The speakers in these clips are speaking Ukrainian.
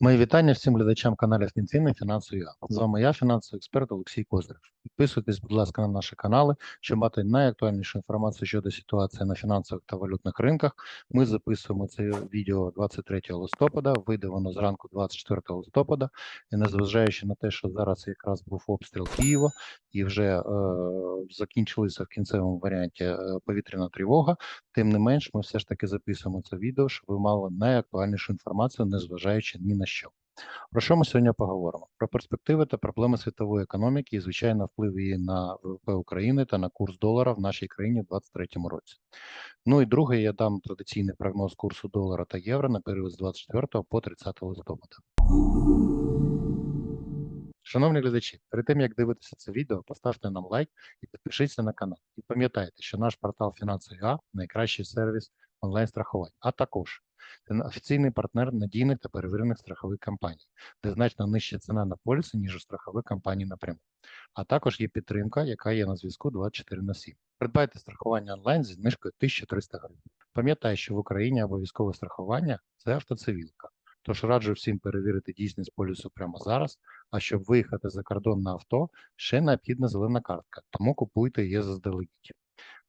Мої вітання всім глядачам каналу Фінційний фінансовий. З вами я, фінансовий експерт Олексій Козирев. Підписуйтесь, будь ласка, на наші канали, щоб мати найактуальнішу інформацію щодо ситуації на фінансових та валютних ринках. Ми записуємо це відео 23 листопада, вийде воно зранку 24 листопада. І незважаючи на те, що зараз якраз був обстріл Києва і вже е, закінчилися в кінцевому варіанті е, повітряна тривога, тим не менш, ми все ж таки записуємо це відео, щоб ви мали найактуальнішу інформацію, незважаючи ні на що. Про що ми сьогодні поговоримо? Про перспективи та проблеми світової економіки і, звичайно, вплив її на ВВП України та на курс долара в нашій країні в 2023 році. Ну і друге, я дам традиційний прогноз курсу долара та євро на період з 24 по 30 листопада. Шановні глядачі, перед тим як дивитися це відео, поставте нам лайк і підпишіться на канал. І пам'ятайте, що наш портал Фінансовий А найкращий сервіс онлайн страхувань, а також це офіційний партнер надійних та перевірених страхових компаній, де значно нижча ціна на поліси, ніж у страхових компаній напряму. А також є підтримка, яка є на зв'язку 24 на 7. Придбайте страхування онлайн зі знижкою 1300 гривень. Пам'ятаю, що в Україні обов'язкове страхування це автоцивілка. Тож раджу всім перевірити дійсність полісу прямо зараз. А щоб виїхати за кордон на авто, ще необхідна зелена картка, тому купуйте її заздалегідь.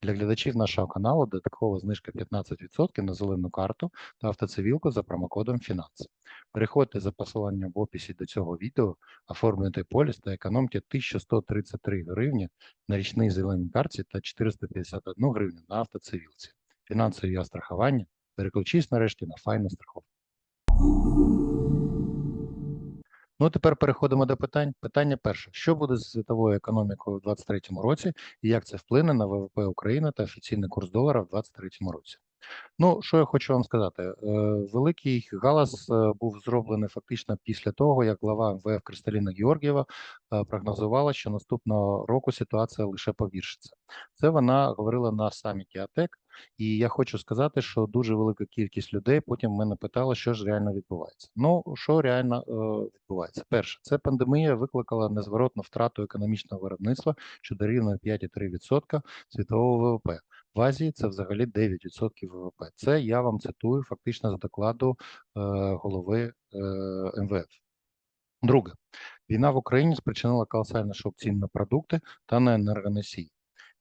Для глядачів нашого каналу додаткова знижка 15% на зелену карту та автоцивілку за промокодом Фінанс. Переходьте за посиланням в описі до цього відео, оформлюйте поліс та економте 1133 гривні на річній зеленій карті та 451 гривню на автоцивілці. Фінансові страхування. Переключись нарешті на файну страховку. Ну, тепер переходимо до питань. Питання перше: що буде з світовою економікою у 2023 році, і як це вплине на ВВП України та офіційний курс долара в 2023 році? Ну, що я хочу вам сказати, Е, великий галас е, був зроблений фактично після того, як глава МВФ Кристаліна Георгієва е, прогнозувала, що наступного року ситуація лише погіршиться. Це вона говорила на саміті АТЕК, і я хочу сказати, що дуже велика кількість людей потім мене питала, що ж реально відбувається. Ну що реально е, відбувається? Перше, це пандемія викликала незворотну втрату економічного виробництва, що дорівнює 5,3% світового ВВП. В Азії це взагалі 9% ВВП. Це я вам цитую фактично з докладу е, голови е, МВФ. Друге, війна в Україні спричинила колосальний шок цін на продукти та на енергоносії.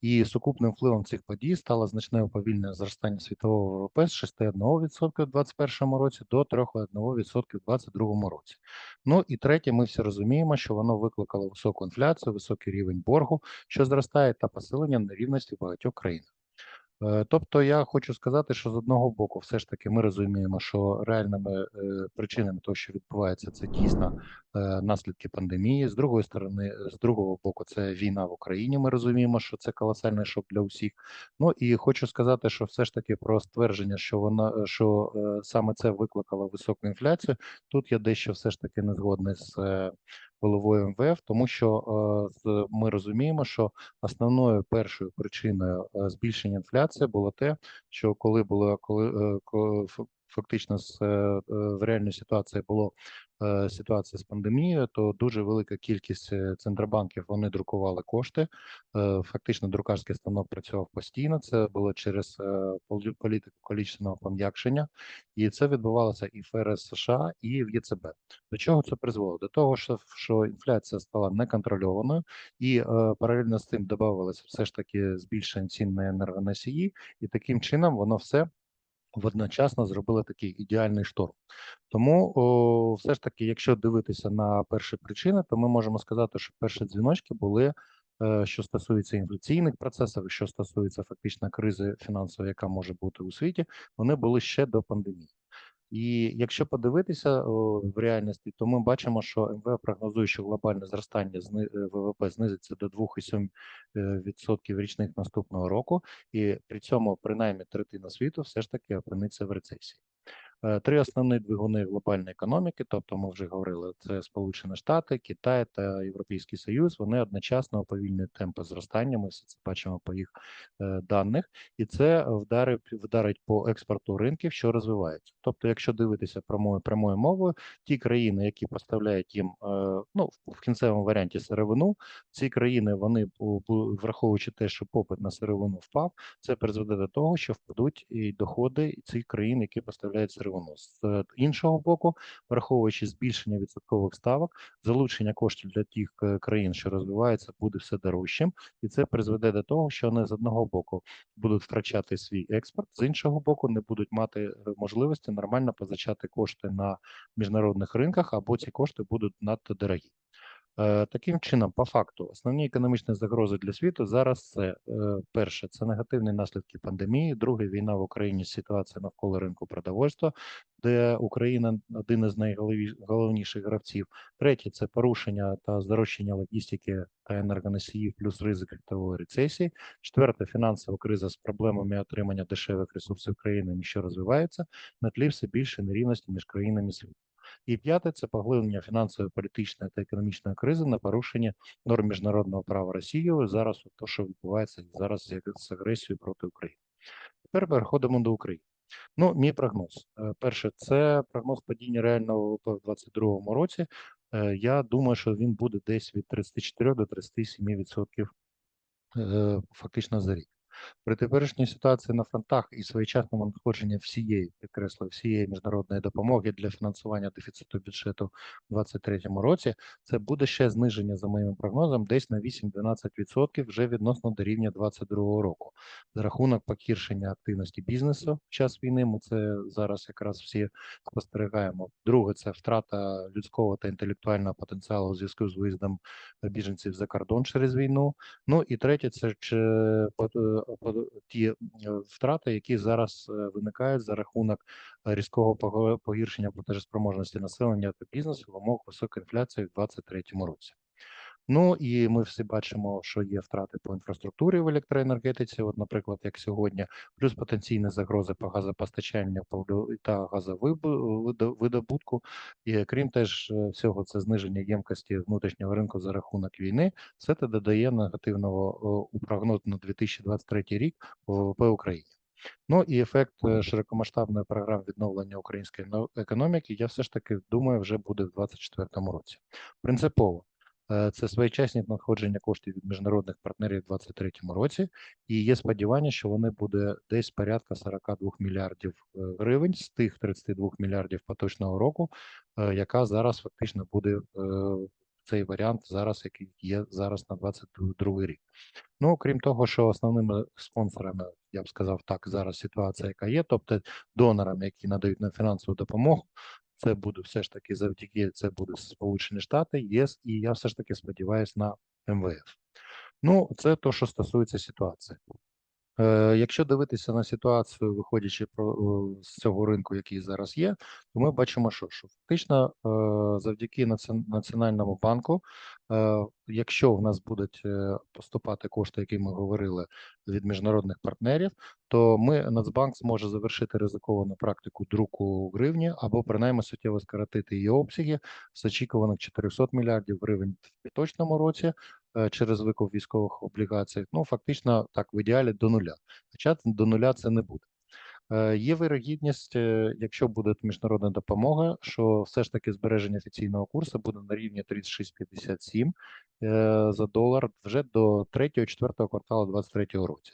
І сукупним впливом цих подій стало значне уповільнення зростання світового ВВП з 6,1% у 2021 році до 3,1% у 2022 році. Ну і третє, ми всі розуміємо, що воно викликало високу інфляцію, високий рівень боргу, що зростає та посилення нерівності в багатьох країнах. Е, Тобто я хочу сказати, що з одного боку, все ж таки, ми розуміємо, що реальними е, причинами того, що відбувається, це дійсно е, наслідки пандемії. З другої сторони, з другого боку, це війна в Україні. Ми розуміємо, що це колосальний шок для усіх. Ну і хочу сказати, що все ж таки про ствердження, що вона що саме це викликало високу інфляцію. Тут я дещо все ж таки не згодний з головою МВФ, тому що е, ми розуміємо, що основною першою причиною е, збільшення інфляції було те, що коли було коли е, фактично в реальній ситуації було ситуація з пандемією, то дуже велика кількість е, центробанків вони друкували кошти. Е, Фактично, друкарський станок працював постійно. Це було через е, політику колічного пом'якшення, і це відбувалося і ФРС США, і в ЄЦБ. До чого це призвело? До того, що, інфляція стала неконтрольованою, і е, паралельно з цим додавалося все ж таки збільшення цін на енергоносії, і таким чином воно все водночасно зробили такий ідеальний шторм. Тому о, все ж таки, якщо дивитися на перші причини, то ми можемо сказати, що перші дзвіночки були. е, Що стосується інфляційних процесів, що стосується фактично кризи фінансової, яка може бути у світі, вони були ще до пандемії. І якщо подивитися о, в реальності, то ми бачимо, що МВФ прогнозує, що глобальне зростання е, ВВП знизиться до 2,7% річних наступного року, і при цьому принаймні третина світу все ж таки опиниться в рецесії. Е, Три основні двигуни глобальної економіки, тобто ми вже говорили, це Сполучені Штати, Китай та Європейський Союз. Вони одночасно уповільнюють темпи зростання. Ми все це бачимо по їх е, даних, і це вдарить, вдарить по експорту ринків, що розвиваються. Тобто, якщо дивитися прямою прямою мовою, ті країни, які поставляють їм е, ну в- кінцевому варіанті сировину, ці країни вони враховуючи те, що попит на сировину впав, це призведе до того, що впадуть і доходи цих країн, які поставляють сировину воно. З е, іншого боку, враховуючи збільшення відсоткових ставок, залучення коштів для тих е, країн, що розвиваються, буде все дорожчим, і це призведе до того, що вони з одного боку будуть втрачати свій експорт, з іншого боку, не будуть мати е, можливості нормально позичати кошти на міжнародних ринках, або ці кошти будуть надто дорогі. Е, Таким чином, по факту, основні економічні загрози для світу зараз це е, перше, це негативні наслідки пандемії. Друге, війна в Україні, ситуація навколо ринку продовольства, де Україна один із найголовніших гравців. Третє це порушення та здорожчання логістики та енергоносіїв, плюс ризик літової рецесії. Четверте фінансова криза з проблемами отримання дешевих ресурсів країни, що розвиваються, на тлі все більше нерівності між країнами світу. І п'яте це поглиблення фінансової, політичної та економічної кризи на порушення норм міжнародного права Росією. Зараз то, що відбувається зараз з- агресією проти України. Тепер переходимо до України. Ну, мій прогноз. Е, Перше, це прогноз падіння реального ВВП в 2022 році. Е, Я думаю, що він буде десь від 34 до 37 відсотків е, фактично за рік. При теперішній ситуації на фронтах і своєчасному надходженні всієї, підкреслюю, всієї міжнародної допомоги для фінансування дефіциту бюджету у 2023 році, це буде ще зниження, за моїм прогнозом, десь на 8-12% вже відносно до рівня 2022 року. За рахунок погіршення активності бізнесу в час війни, ми це зараз якраз всі спостерігаємо. Друге, це втрата людського та інтелектуального потенціалу у зв'язку з виїздом біженців за кордон через війну. Ну і третє, це е, ті е, втрати, які зараз е, виникають за рахунок різкого погіршення платежеспроможності населення та бізнесу в умовах високої інфляції в 2023 році. Ну і ми всі бачимо, що є втрати по інфраструктурі в електроенергетиці, от, наприклад, як сьогодні, плюс потенційні загрози по газопостачанню по- та газовидобутку. І крім теж е, всього, це зниження ємкості внутрішнього ринку за рахунок війни. Все це додає негативного о, у прогноз на 2023 рік ВВП України. Ну і ефект е, широкомасштабної програми відновлення української но- економіки, я все ж таки думаю, вже буде в 2024 році. Принципово е, це своєчасні надходження коштів від міжнародних партнерів у 2023 році, і є сподівання, що вони буде десь порядка 42 мільярдів е, гривень з тих 32 мільярдів поточного року, е, яка зараз фактично буде е, цей варіант зараз, який є зараз на 22 рік. Ну, крім того, що основними спонсорами, я б сказав так, зараз ситуація, яка є, тобто донорами, які надають на фінансову допомогу, це буде все ж таки завдяки це буде Сполучені Штати, ЄС, і я все ж таки сподіваюся на МВФ. Ну, це то, що стосується ситуації. Е, Якщо дивитися на ситуацію, виходячи про з цього ринку, який зараз є, то ми бачимо, що, що фактично е, завдяки Національному банку, якщо в нас будуть е, поступати кошти, які ми говорили від міжнародних партнерів, то ми Нацбанк зможе завершити ризиковану практику друку гривні або принаймні суттєво скоротити її обсяги з очікуваних 400 мільярдів гривень в поточному році е, через викуп військових облігацій. Ну фактично так в ідеалі до нуля. Хоча до нуля це не буде. Е, Є вирогідність, е, якщо буде міжнародна допомога, що все ж таки збереження офіційного курсу буде на рівні 36,57 е, за долар вже до 3-4 кварталу 2023 році.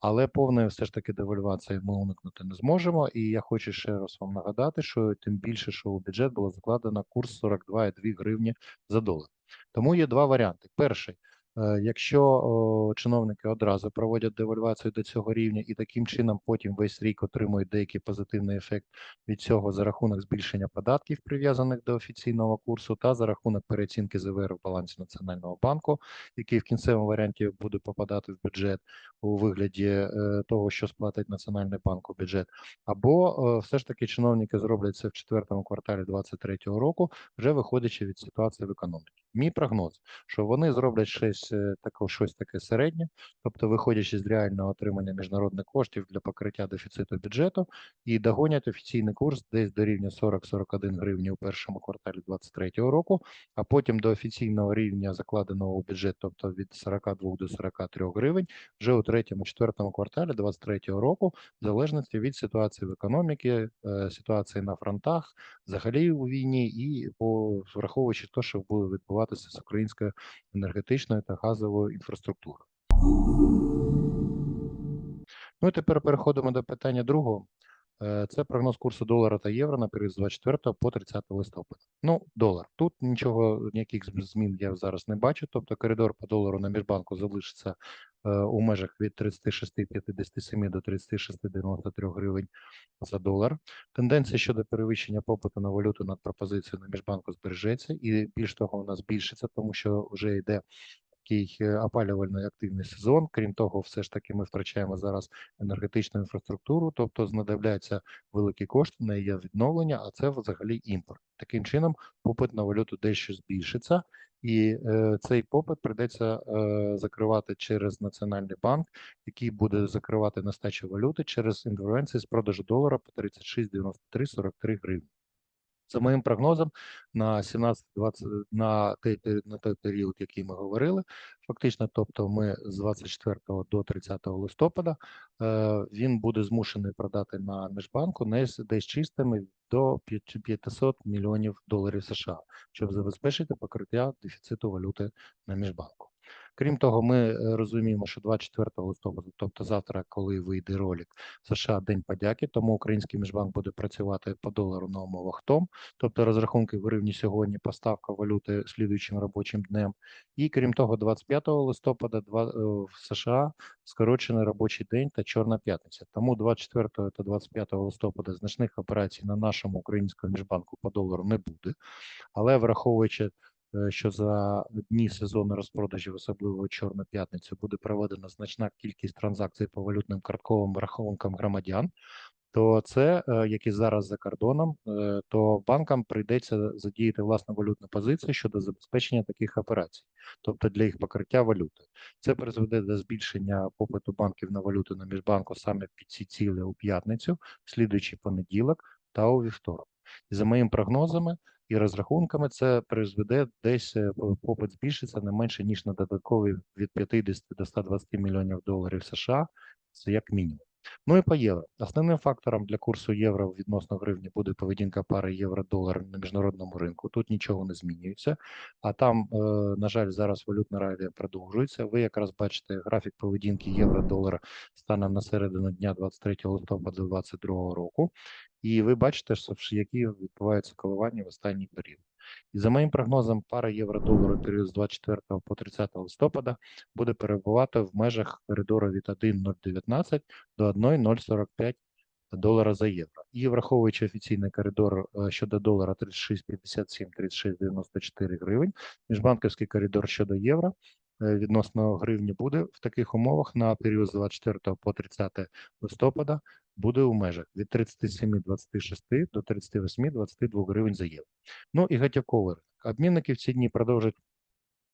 Але повної все ж таки девальвації ми уникнути не зможемо. І я хочу ще раз вам нагадати, що тим більше, що у бюджет було закладено курс 42,2 гривні за долар. Тому є два варіанти. Перший. Е, Якщо чиновники одразу проводять девальвацію до цього рівня і таким чином потім весь рік отримують деякий позитивний ефект від цього за рахунок збільшення податків, прив'язаних до офіційного курсу, та за рахунок переоцінки ЗВР в балансі Національного банку, який в кінцевому варіанті буде попадати в бюджет у вигляді е, того, що сплатить Національний банк у бюджет, або е, все ж таки чиновники зроблять це в четвертому кварталі 2023 року, вже виходячи від ситуації в економіці. Мій прогноз, що вони зроблять щось е, таке, щось таке середнє, тобто виходячи з реального отримання міжнародних коштів для покриття дефіциту бюджету, і догонять офіційний курс десь до рівня 40-41 гривні у першому кварталі 2023 року, а потім до офіційного рівня закладеного у бюджет, тобто від 42 до 43 гривень, вже у третьому-четвертому кварталі 2023 року, в залежності від ситуації в економіці, е, ситуації на фронтах, взагалі у війні, і по враховуючи те, що буде відбуватися з українською енергетичною та газовою інфраструктурою. Ну і тепер переходимо до питання другого. Е, Це прогноз курсу долара та євро на період з 24 по 30 листопада. Ну, долар. Тут нічого, ніяких змін я зараз не бачу. Тобто коридор по долару на міжбанку залишиться е, у межах від 36,57 до 36,93 гривень за долар. Тенденція щодо перевищення попиту на валюту над пропозицією на міжбанку збережеться, і більш того, вона збільшиться, тому що вже йде такий е, опалювальний активний сезон. Крім того, все ж таки ми втрачаємо зараз енергетичну інфраструктуру, тобто знадобляться великі кошти на її відновлення, а це взагалі імпорт. Таким чином, попит на валюту дещо збільшиться, і е, цей попит прийдеться е, закривати через Національний банк, який буде закривати нестачу валюти через інтервенції з продажу долара по 36,93-43 гривні. За моїм прогнозом, на 17-20 на той, на той період, який ми говорили, фактично, тобто ми з 24 до 30 листопада, е, він буде змушений продати на міжбанку десь, десь чистими до 5 500 мільйонів доларів США, щоб забезпечити покриття дефіциту валюти на міжбанку. Крім того, ми е, розуміємо, що 24 листопада, тобто завтра, коли вийде ролик, США День подяки, тому український міжбанк буде працювати по долару на умовах ТОМ, тобто розрахунки в гривні сьогодні, поставка валюти слідуючим робочим днем. І крім того, 25 листопада е, в США скорочений робочий день та Чорна п'ятниця. Тому 24 та 25 листопада значних операцій на нашому українському міжбанку по долару не буде. Але враховуючи, що за дні сезону розпродажів, особливо Чорну п'ятницю, буде проведена значна кількість транзакцій по валютним картковим рахункам громадян, то це, е, які зараз за кордоном, е, то банкам прийдеться задіяти власну валютну позицію щодо забезпечення таких операцій, тобто для їх покриття валюти. Це призведе до збільшення попиту банків на валюту на міжбанку саме під ці цілі у п'ятницю, слідуючий понеділок та у вівторок. І за моїми прогнозами і розрахунками, це призведе десь е, попит збільшиться не менше ніж на додаткові від 50 до 120 мільйонів доларів США. Це як мінімум. Ну і по євро. Основним фактором для курсу євро відносно гривні буде поведінка пари євро-долар на міжнародному ринку. Тут нічого не змінюється. А там, е, на жаль, зараз валютна ралія продовжується. Ви якраз бачите графік поведінки євро-долара станом на середину дня 23 листопада 2022 року. І ви бачите, які відбуваються коливання в останній період. І за моїм прогнозом, пара євро-долару період з 24 по 30 листопада буде перебувати в межах коридору від 1,019 до 1,045 долара за євро. І враховуючи офіційний коридор е, щодо долара 36,57, 36,94 гривень, міжбанківський коридор щодо євро е, відносно гривні буде в таких умовах на період з 24 по 30 листопада буде у межах від 37,26 до 38,22 гривень за євро. Ну і готівковий ринок. Обмінники в ці дні продовжують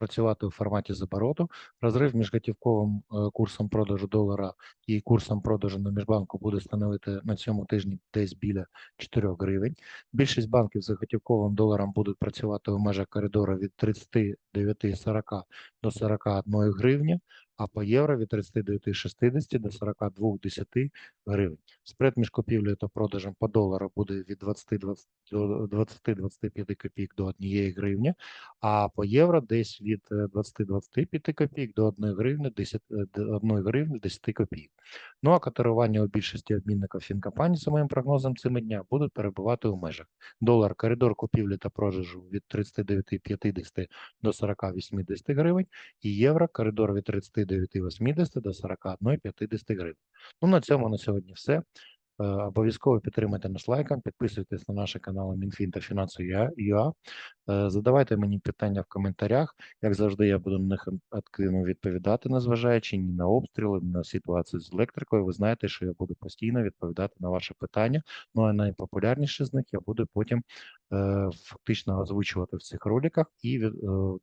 працювати у форматі з обороту. Розрив між готівковим е, курсом продажу долара і курсом продажу на міжбанку буде становити на цьому тижні десь біля 4 гривень. Більшість банків з готівковим доларом будуть працювати у межах коридору від 39,40 до 41 гривні, а по євро від 39,60 до 42,10 гривень. Спред між купівлею та продажем по долару буде від 20 до 20-25 копійок до 1 гривні, а по євро десь від е, 20-25 копійок до 1 гривні 10, е, до 1 гривні 10 копійок. Ну а котирування у більшості обмінників фінкомпаній, за моїм прогнозом, цими дня будуть перебувати у межах. Долар коридор купівлі та продажу від 39,50 до 40,80 гривень і євро коридор від 39,80 до 41,50 гривень. Ну на цьому на сьогодні все. Е, Обов'язково підтримайте нас лайком, підписуйтесь на наші канали Мінфін та Фінанси.ua. Е, Задавайте мені питання в коментарях. Як завжди, я буду на них активно відповідати, незважаючи ні на обстріли, ні на ситуацію з електрикою. Ви знаєте, що я буду постійно відповідати на ваші питання. Ну а найпопулярніші з них я буду потім е, фактично озвучувати в цих роликах і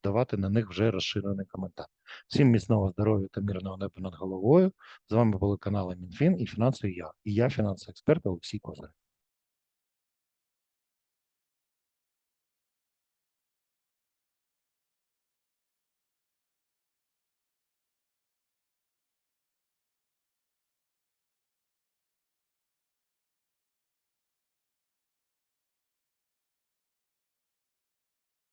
давати на них вже розширений коментар. Всім міцного здоров'я та мирного неба над головою. З вами були канали Мінфін і Фінанси Я. І я фінансовий експерт Олексій Козир.